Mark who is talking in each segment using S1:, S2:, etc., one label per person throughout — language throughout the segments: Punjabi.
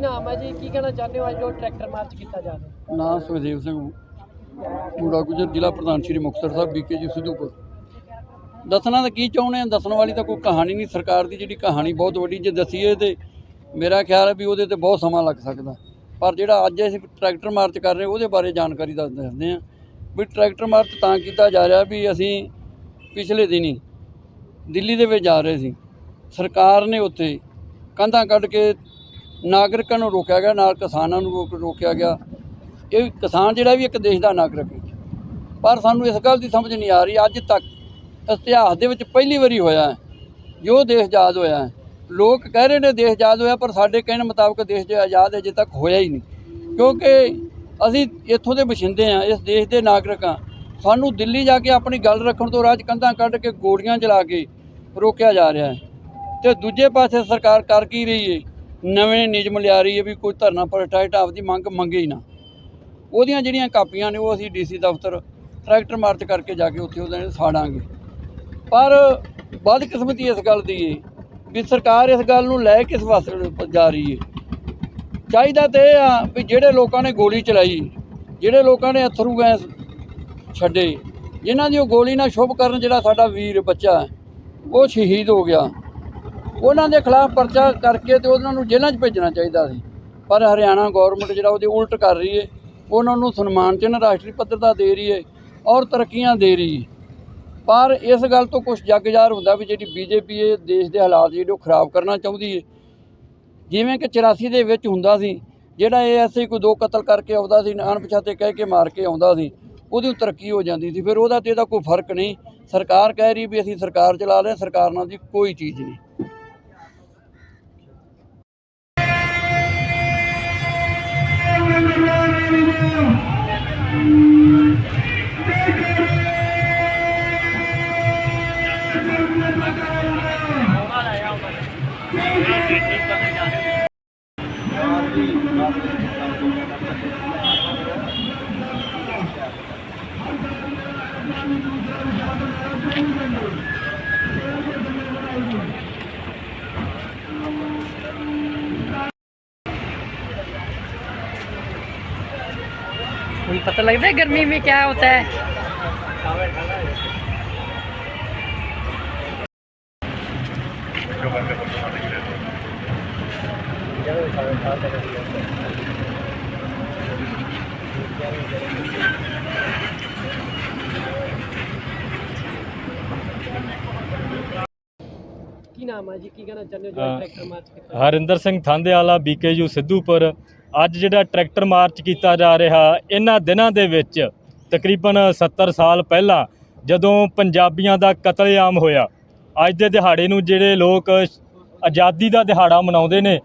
S1: ਨਾਮ ਹੈ ਜੀ? ਕੀ ਕਹਿਣਾ ਚਾਹੁੰਦੇ ਹੋ ਅੱਜ ਜੋ ਟਰੈਕਟਰ ਮਾਰਚ ਕੀਤਾ ਜਾ ਰਿਹਾ?
S2: ਨਾਮ ਸੁਖਦੇਵ ਸਿੰਘ ਮੂੜਾ ਗੁਜਰ ਜ਼ਿਲ੍ਹਾ ਪ੍ਰਧਾਨ ਸ਼੍ਰੀ ਮੁਕਤਸਰ ਸਾਹਿਬ ਬੀਕੇ ਜੀ ਸਿੱਧੂਪੁਰ। ਦੱਸਣਾ ਤਾਂ ਕੀ ਚਾਹੁੰਦੇ ਆ? ਦੱਸਣ ਵਾਲੀ ਤਾਂ ਕੋਈ ਕਹਾਣੀ ਨਹੀਂ। ਸਰਕਾਰ ਦੀ ਜਿਹੜੀ ਕਹਾਣੀ ਬਹੁਤ ਵੱਡੀ, ਜੇ ਦਸੀਏ ਤੇ ਮੇਰਾ ਖਿਆਲ ਹੈ ਵੀ ਉਹਦੇ ਤੇ ਬਹੁਤ ਸਮਾਂ ਲੱਗ ਸਕਦਾ। ਪਰ ਜਿਹੜਾ ਅੱਜ ਅਸੀਂ ਟਰੈਕਟਰ ਮਾਰਚ ਕਰ ਰਹੇ, ਉਹਦੇ ਬਾਰੇ ਜਾਣਕਾਰੀ ਦੱਸ ਦਿੰਦੇ ਆ ਵੀ ਟਰੈਕਟਰ ਮਾਰਚ ਤਾਂ ਕੀਤਾ ਜਾ ਰਿਹਾ ਵੀ ਅਸੀਂ ਪਿਛਲੇ ਦਿਨੀ ਦਿੱਲੀ ਦੇ ਵਿੱਚ ਜਾ ਰਹੇ ਸੀ। ਸਰਕਾਰ ਨੇ ਉੱਥੇ ਕੰਧਾਂ ਕੱਢ ਕੇ ਨਾਗਰਿਕਾਂ ਨੂੰ ਰੋਕਿਆ ਗਿਆ, ਨਾਲ ਕਿਸਾਨਾਂ ਨੂੰ ਰੋਕ ਰੋਕਿਆ ਗਿਆ। ਇਹ ਕਿਸਾਨ ਜਿਹੜਾ ਵੀ ਇੱਕ ਦੇਸ਼ ਦਾ ਨਾਗਰਿਕ ਹੈ। ਪਰ ਸਾਨੂੰ ਇਸ ਗੱਲ ਦੀ ਸਮਝ ਨਹੀਂ ਆ ਰਹੀ, ਅੱਜ ਤੱਕ ਇਤਿਹਾਸ ਦੇ ਵਿੱਚ ਪਹਿਲੀ ਵਾਰੀ ਹੋਇਆ ਹੈ। ਜੋ ਦੇਸ਼ ਆਜ਼ਾਦ ਹੋਇਆ ਲੋਕ ਕਹਿ ਰਹੇ ਨੇ ਦੇਸ਼ ਆਜ਼ਾਦ ਹੋਇਆ, ਪਰ ਸਾਡੇ ਕਹਿਣ ਮੁਤਾਬਕ ਦੇਸ਼ ਜੋ ਆਜ਼ਾਦ ਅਜੇ ਤੱਕ ਹੋਇਆ ਹੀ ਨਹੀਂ। ਕਿਉਂਕਿ ਅਸੀਂ ਇੱਥੋਂ ਦੇ ਵਸਿੰਦੇ ਆ ਇਸ ਦੇਸ਼ ਦੇ ਨਾਗਰਿਕ ਹਾਂ। ਸਾਨੂੰ ਦਿੱਲੀ ਜਾ ਕੇ ਆਪਣੀ ਗੱਲ ਰੱਖਣ ਤੋਂ ਰਾਜ ਕੰਧਾਂ ਕੱਢ ਕੇ ਗੋਲੀਆਂ ਚਲਾ ਕੇ ਰੋਕਿਆ ਜਾ ਰਿਹਾ ਹੈ। ਤੇ ਦੂਜੇ ਪਾਸੇ ਸਰਕਾਰ ਕਰ ਕੀ ਰਹੀ ਹੈ? ਨਵੇਂ ਨਿਯਮ ਲਿਆ ਰਹੀ ਹੈ ਵੀ ਕੋਈ ਧਰਨਾ ਪ੍ਰੋਟੈਸਟ ਆਪਦੀ ਮੰਗ ਮੰਗੇ ਹੀ ਨਾ। ਉਹਦੀਆਂ ਜਿਹੜੀਆਂ ਕਾਪੀਆਂ ਨੇ ਉਹ ਅਸੀਂ ਡੀਸੀ ਦਫ਼ਤਰ ਟਰੈਕਟਰ ਮਾਰਚ ਕਰਕੇ ਜਾ ਕੇ ਉੱਥੇ ਉਹਦੇ ਸਾੜਾਂਗੇ। ਪਰ ਬਦਕਿਸਮਤੀ ਇਸ ਗੱਲ ਦੀ ਹੈ ਵੀ ਸਰਕਾਰ ਇਸ ਗੱਲ ਨੂੰ ਲੈ ਕਿਸ ਵਾਸਤੇ ਜਾ ਰਹੀ ਹੈ ਚਾਹੀਦਾ ਤੇ ਇਹ ਆ ਵੀ ਜਿਹੜੇ ਲੋਕਾਂ ਨੇ ਗੋਲੀ ਚਲਾਈ, ਜਿਹੜੇ ਲੋਕਾਂ ਨੇ ਅਥਰੂ ਗੈਸ ਛੱਡੇ, ਜਿਨ੍ਹਾਂ ਦੀ ਉਹ ਗੋਲੀ ਨਾਲ ਸ਼ੁਭ ਕਰਨ ਜਿਹੜਾ ਸਾਡਾ ਵੀਰ ਬੱਚਾ ਉਹ ਸ਼ਹੀਦ ਹੋ ਗਿਆ। ਉਹਨਾਂ ਦੇ ਖਿਲਾਫ ਪਰਚਾ ਕਰਕੇ ਤੇ ਉਹਨਾਂ ਨੂੰ ਜੇਲ੍ਹਾਂ 'ਚ ਭੇਜਣਾ ਚਾਹੀਦਾ ਸੀ। ਪਰ ਹਰਿਆਣਾ ਗਵਰਨਮੈਂਟ ਜਿਹੜਾ ਉਹਦੇ ਉਲਟ ਕਰ ਰਹੀ ਹੈ ਉਹਨਾਂ ਨੂੰ ਸਨਮਾਨ ਚਿੰਨ੍ਹ ਰਾਸ਼ਟਰੀ ਪੱਧਰਤਾ ਦੇ ਰਹੀ ਹੈ ਔਰ ਤਰੱਕੀਆਂ ਦੇ ਰਹੀ ਹੈ ਪਰ ਇਸ ਗੱਲ ਤੋਂ ਕੁਝ ਜੱਗ ਜ਼ਾਹਰ ਹੁੰਦਾ ਵੀ ਜਿਹੜੀ ਬੀਜੇਪੀ ਇਹ ਦੇਸ਼ ਦੇ ਹਾਲਾਤ ਜਿਹੜੇ ਉਹ ਖਰਾਬ ਕਰਨਾ ਚਾਹੁੰਦੀ ਹੈ ਜਿਵੇਂ ਕਿ 84 ਦੇ ਵਿੱਚ ਹੁੰਦਾ ਸੀ ਜਿਹੜਾ ਇਹ ਐਸੇ ਕੋਈ ਦੋ ਕਤਲ ਕਰਕੇ ਆਉਂਦਾ ਸੀ ਅਣਪਛਾਤੇ ਕਹਿ ਕੇ ਮਾਰ ਕੇ ਆਉਂਦਾ ਸੀ ਉਹਦੀ ਤਰੱਕੀ ਹੋ ਜਾਂਦੀ ਸੀ। ਫਿਰ ਉਹਦਾ ਤੇ ਇਹਦਾ ਕੋਈ ਫ਼ਰਕ ਨਹੀਂ। ਸਰਕਾਰ ਕਹਿ ਰਹੀ ਵੀ ਅਸੀਂ ਸਰਕਾਰ ਚਲਾ ਰਹੇ ਹਾਂ, ਸਰਕਾਰ ਨਾਲ ਦੀ ਕੋਈ ਚੀਜ਼ ਨਹੀਂ।
S1: पता लगता है गर्मी में क्या होता है ਕੀ ਨਾਮ ਹੈ ਜੀ? ਕੀ ਕਹਿਣਾ ਚਾਹੁੰਦੇ ਹੋ ਜੋ
S3: ਅਹ
S1: ਟਰੈਕਟਰ ਮਾਰਚ ਕੀਤਾ
S3: ਹਰਿੰਦਰ ਸਿੰਘ ਥਾਂਦੇਵਾਲਾ ਬੀਕੇਯੂ ਸਿੱਧੂਪੁਰ। ਅੱਜ ਜਿਹੜਾ ਟਰੈਕਟਰ ਮਾਰਚ ਕੀਤਾ ਜਾ ਰਿਹਾ ਇਹਨਾਂ ਦਿਨਾਂ ਦੇ ਵਿੱਚ ਤਕਰੀਬਨ 70 ਸਾਲ ਪਹਿਲਾਂ ਜਦੋਂ ਪੰਜਾਬੀਆਂ ਦਾ ਕਤਲੇਆਮ ਹੋਇਆ ਅੱਜ ਦੇ ਦਿਹਾੜੇ ਨੂੰ ਜਿਹੜੇ ਲੋਕ ਆਜ਼ਾਦੀ ਦਾ ਦਿਹਾੜਾ ਮਨਾਉਂਦੇ ਨੇ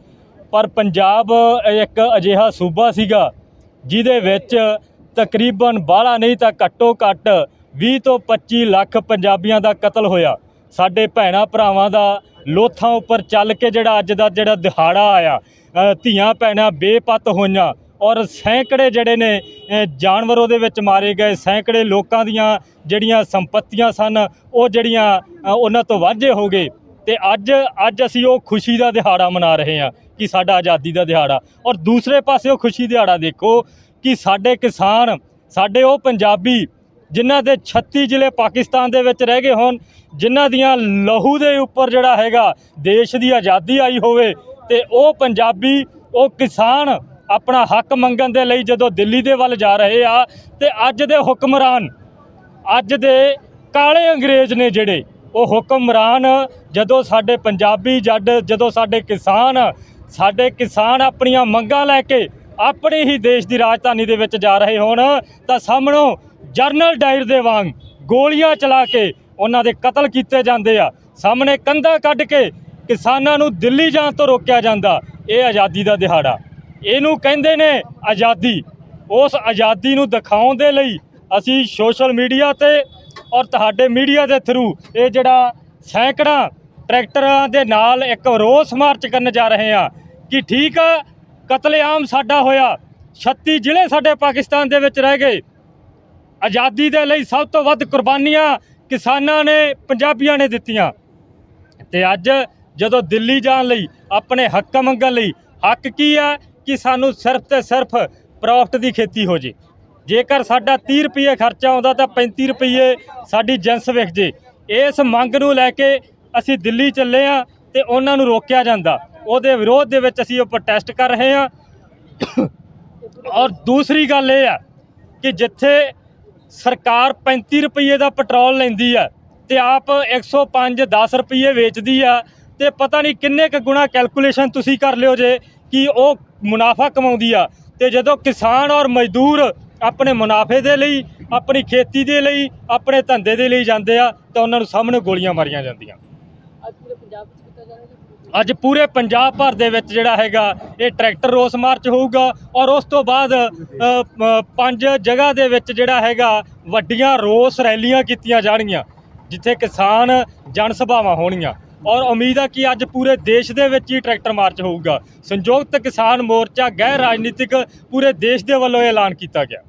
S3: ਪਰ ਪੰਜਾਬ ਇੱਕ ਅਜਿਹਾ ਸੂਬਾ ਸੀਗਾ, ਜਿਹਦੇ ਵਿੱਚ ਤਕਰੀਬਨ ਬਾਹਲਾ ਨਹੀਂ ਤਾਂ ਘੱਟੋ ਘੱਟ 20 ਤੋਂ 25 ਲੱਖ ਪੰਜਾਬੀਆਂ ਦਾ ਕਤਲ ਹੋਇਆ। ਸਾਡੇ ਭੈਣਾ ਭਰਾਵਾਂ ਦਾ ਲੋਥਾਂ ਉੱਪਰ ਚੱਲ ਕੇ ਜਿਹੜਾ ਅੱਜ ਦਾ ਜਿਹੜਾ ਦਿਹਾੜਾ ਆਇਆ ਧੀਆਂ ਭੈਣਾਂ ਬੇਪਤ ਹੋਈਆਂ ਔਰ ਸੈਂਕੜੇ ਜਿਹੜੇ ਨੇ ਜਾਨਵਰ ਉਹਦੇ ਵਿੱਚ ਮਾਰੇ ਗਏ। ਸੈਂਕੜੇ ਲੋਕਾਂ ਦੀਆਂ ਜਿਹੜੀਆਂ ਸੰਪਤੀਆਂ ਸਨ, ਉਹ ਜਿਹੜੀਆਂ ਉਹਨਾਂ ਤੋਂ ਵਾਝੇ ਹੋ ਗਏ। ਤੇ ਅੱਜ ਅੱਜ ਅਸੀਂ ਉਹ ਖੁਸ਼ੀ ਦਾ ਦਿਹਾੜਾ ਮਨਾ ਰਹੇ ਹਾਂ। ਕਿ ਸਾਡਾ ਆਜ਼ਾਦੀ ਦਾ ਦਿਹਾੜਾ। ਔਰ ਦੂਸਰੇ ਪਾਸੇ ਉਹ ਖੁਸ਼ੀ ਦਿਹਾੜਾ ਦੇਖੋ ਕਿ ਸਾਡੇ ਕਿਸਾਨ, ਸਾਡੇ ਉਹ ਪੰਜਾਬੀ ਜਿਨ੍ਹਾਂ ਦੇ 36 ਜ਼ਿਲ੍ਹੇ ਪਾਕਿਸਤਾਨ ਦੇ ਵਿੱਚ ਰਹਿ ਗਏ ਹੋਣ, ਜਿਨ੍ਹਾਂ ਦੀਆਂ ਲਹੂ ਦੇ ਉੱਪਰ ਜਿਹੜਾ ਹੈਗਾ ਦੇਸ਼ ਦੀ ਆਜ਼ਾਦੀ ਆਈ ਹੋਵੇ ਤੇ ਉਹ ਪੰਜਾਬੀ, ਉਹ ਕਿਸਾਨ ਆਪਣਾ ਹੱਕ ਮੰਗਣ ਦੇ ਲਈ ਜਦੋਂ ਦਿੱਲੀ ਦੇ ਵੱਲ ਜਾ ਰਹੇ ਆ ਤੇ ਅੱਜ ਦੇ ਹੁਕਮਰਾਨ, ਅੱਜ ਦੇ ਕਾਲੇ ਅੰਗਰੇਜ਼ ਨੇ ਜਿਹੜੇ, ਉਹ ਹੁਕਮਰਾਨ ਜਦੋਂ ਸਾਡੇ ਪੰਜਾਬੀ ਜੱਟ, ਜਦੋਂ ਸਾਡੇ ਕਿਸਾਨ ਸਾਡੇ ਕਿਸਾਨ ਆਪਣੀਆਂ ਮੰਗਾਂ ਲੈ ਕੇ ਆਪਣੇ ਹੀ ਦੇਸ਼ ਦੀ ਰਾਜਧਾਨੀ ਦੇ ਵਿੱਚ ਜਾ ਰਹੇ ਹੋਣ, ਤਾਂ ਸਾਹਮਣੋਂ ਜਰਨਲ ਡਾਇਰ ਦੇ ਵਾਂਗ ਗੋਲੀਆਂ ਚਲਾ ਕੇ ਉਹਨਾਂ ਦੇ ਕਤਲ ਕੀਤੇ ਜਾਂਦੇ ਆ। ਸਾਹਮਣੇ ਕੰਧਾਂ ਕੱਢ ਕੇ ਕਿਸਾਨਾਂ ਨੂੰ ਦਿੱਲੀ ਜਾਣ ਤੋਂ ਰੋਕਿਆ ਜਾਂਦਾ, ਇਹ ਆਜ਼ਾਦੀ ਦਾ ਦਿਹਾੜਾ। ਇਹਨੂੰ ਕਹਿੰਦੇ ਨੇ ਆਜ਼ਾਦੀ। ਉਸ ਆਜ਼ਾਦੀ ਨੂੰ ਦਿਖਾਉਣ ਦੇ ਲਈ ਅਸੀਂ ਸੋਸ਼ਲ ਮੀਡੀਆ ਤੇ ਔਰ ਤੁਹਾਡੇ ਮੀਡੀਆ ਦੇ ਥਰੂ ਇਹ ਜਿਹੜਾ ਸੈਂਕੜਾ ਟਰੈਕਟਰਾਂ ਦੇ ਨਾਲ ਇੱਕ ਰੋਸ ਮਾਰਚ ਕਰਨ ਜਾ ਰਹੇ ਆ ਕਿ ਠੀਕ ਆ, ਕਤਲੇਆਮ ਸਾਡਾ ਹੋਇਆ 36 ਜ਼ਿਲ੍ਹੇ ਸਾਡੇ ਪਾਕਿਸਤਾਨ ਦੇ ਵਿੱਚ ਰਹਿ ਗਏ। ਆਜ਼ਾਦੀ ਦੇ ਲਈ ਸਭ ਤੋਂ ਵੱਧ ਕੁਰਬਾਨੀਆਂ ਕਿਸਾਨਾਂ ਨੇ, ਪੰਜਾਬੀਆਂ ਨੇ ਦਿੱਤੀਆਂ। ਤੇ ਅੱਜ ਜਦੋਂ ਦਿੱਲੀ ਜਾਣ ਲਈ, ਆਪਣੇ ਹੱਕ ਮੰਗਣ ਲਈ, ਹੱਕ ਕੀ ਆ ਕਿ ਸਾਨੂੰ ਸਿਰਫ ਤੇ ਸਿਰਫ ਪ੍ਰੋਫਿਟ ਦੀ ਖੇਤੀ ਹੋ ਜੇ। ਜੇਕਰ ਸਾਡਾ 30 ਰੁਪਏ ਖਰਚਾ ਆਉਂਦਾ ਤਾਂ 35 ਰੁਪਏ ਸਾਡੀ ਜਿੰਸ ਵਿਕ ਜੇ। ਇਸ ਮੰਗ ਨੂੰ ਲੈ ਕੇ ਅਸੀਂ ਦਿੱਲੀ ਚੱਲੇ ਆ ਤੇ ਉਹਨਾਂ ਨੂੰ ਰੋਕਿਆ ਜਾਂਦਾ। ਉਹਦੇ ਵਿਰੋਧ ਦੇ ਵਿੱਚ ਅਸੀਂ ਉਹ ਪ੍ਰੋਟੈਸਟ ਕਰ ਰਹੇ ਆ ਔਰ ਦੂਸਰੀ ਗੱਲ ਇਹ ਆ ਕਿ ਜਿੱਥੇ ਸਰਕਾਰ 35 ਰੁਪਏ ਦਾ ਪੈਟਰੋਲ ਲੈਂਦੀ ਆ ਤੇ ਆਪ 105 10 ਰੁਪਏ ਵੇਚਦੀ ਆ ਤੇ ਪਤਾ ਨਹੀਂ ਕਿੰਨੇ ਕੁ ਗੁਣਾ ਕੈਲਕੂਲੇਸ਼ਨ ਤੁਸੀਂ ਕਰ ਲਿਓ ਜੇ ਕਿ ਉਹ ਮੁਨਾਫਾ ਕਮਾਉਂਦੀ ਆ। ਤੇ ਜਦੋਂ ਕਿਸਾਨ ਔਰ ਮਜ਼ਦੂਰ ਆਪਣੇ ਮੁਨਾਫੇ ਦੇ ਲਈ, ਆਪਣੀ ਖੇਤੀ ਦੇ ਲਈ, ਆਪਣੇ ਧੰਦੇ ਦੇ ਲਈ ਜਾਂਦੇ ਆ ਤਾਂ ਉਹਨਾਂ ਨੂੰ ਸਾਹਮਣੇ ਗੋਲੀਆਂ ਮਾਰੀਆਂ ਜਾਂਦੀਆਂ। ਅੱਜ ਪੂਰੇ ਪੰਜਾਬ ਭਰ ਦੇ ਵਿੱਚ ਜਿਹੜਾ ਹੈਗਾ ਇਹ ਟਰੈਕਟਰ ਰੋਸ ਮਾਰਚ ਹੋਊਗਾ ਔਰ ਉਸ ਤੋਂ ਬਾਅਦ ਪੰਜ ਜਗ੍ਹਾ ਦੇ ਵਿੱਚ ਜਿਹੜਾ ਹੈਗਾ ਵੱਡੀਆਂ ਰੋਸ ਰੈਲੀਆਂ ਕੀਤੀਆਂ ਜਾਣਗੀਆਂ, ਜਿੱਥੇ ਕਿਸਾਨ ਜਨ ਸਭਾਵਾਂ ਹੋਣਗੀਆਂ। ਔਰ ਉਮੀਦ ਆ ਕਿ ਅੱਜ ਪੂਰੇ ਦੇਸ਼ ਦੇ ਵਿੱਚ ਹੀ ਟਰੈਕਟਰ ਮਾਰਚ ਹੋਊਗਾ। ਸੰਯੁਕਤ ਕਿਸਾਨ ਮੋਰਚਾ ਗੈਰ ਰਾਜਨੀਤਿਕ ਪੂਰੇ ਦੇਸ਼ ਦੇ ਵੱਲੋਂ ਇਹ ਐਲਾਨ ਕੀਤਾ ਗਿਆ।